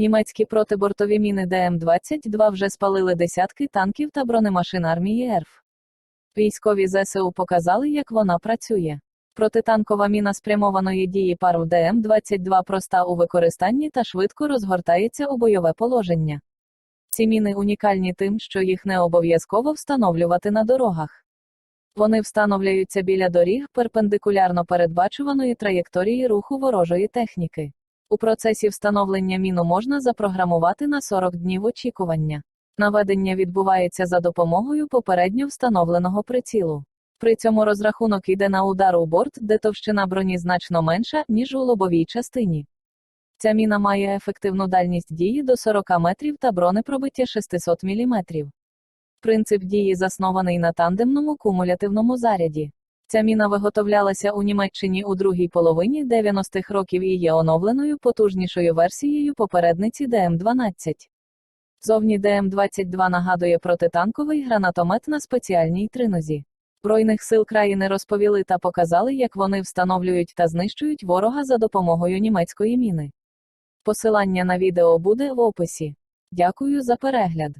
Німецькі протибортові міни ДМ-22 вже спалили десятки танків та бронемашин армії РФ. Військові ЗСУ показали, як вона працює. Протитанкова міна спрямованої дії пару ДМ-22 проста у використанні та швидко розгортається у бойове положення. Ці міни унікальні тим, що їх не обов'язково встановлювати на дорогах. Вони встановлюються біля доріг перпендикулярно передбачуваної траєкторії руху ворожої техніки. У процесі встановлення міну можна запрограмувати на 40 днів очікування. Наведення відбувається за допомогою попередньо встановленого прицілу. При цьому розрахунок іде на удар у борт, де товщина броні значно менша, ніж у лобовій частині. Ця міна має ефективну дальність дії до 40 метрів та бронепробиття 600 мм. Принцип дії заснований на тандемному кумулятивному заряді. Ця міна виготовлялася у Німеччині у другій половині 90-х років і є оновленою потужнішою версією попередниці ДМ-12. Зовні ДМ-22 нагадує протитанковий гранатомет на спеціальній тринозі. Збройних сил країни розповіли та показали, як вони встановлюють та знищують ворога за допомогою німецької міни. Посилання на відео буде в описі. Дякую за перегляд.